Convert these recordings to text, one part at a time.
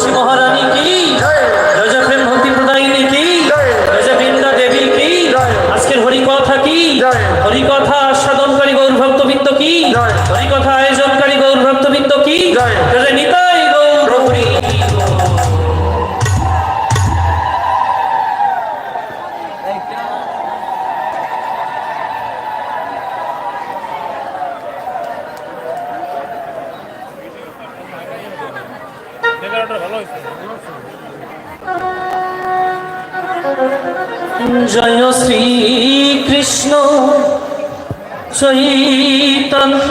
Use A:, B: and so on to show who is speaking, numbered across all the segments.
A: খুশি মহারানী জয় শ্রীকৃষ্ণ চৈতন্য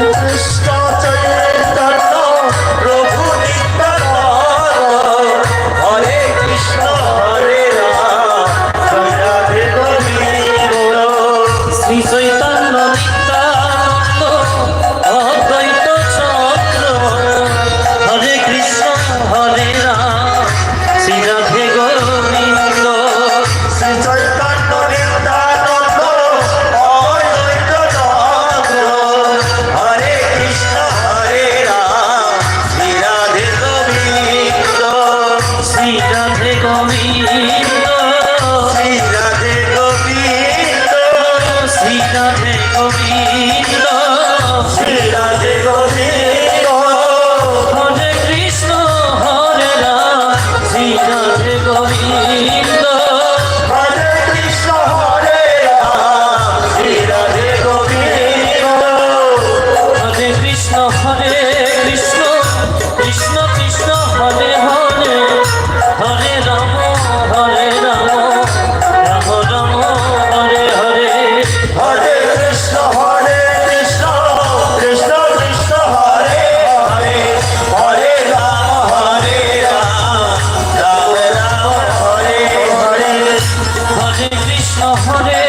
B: superstar.
A: শহরে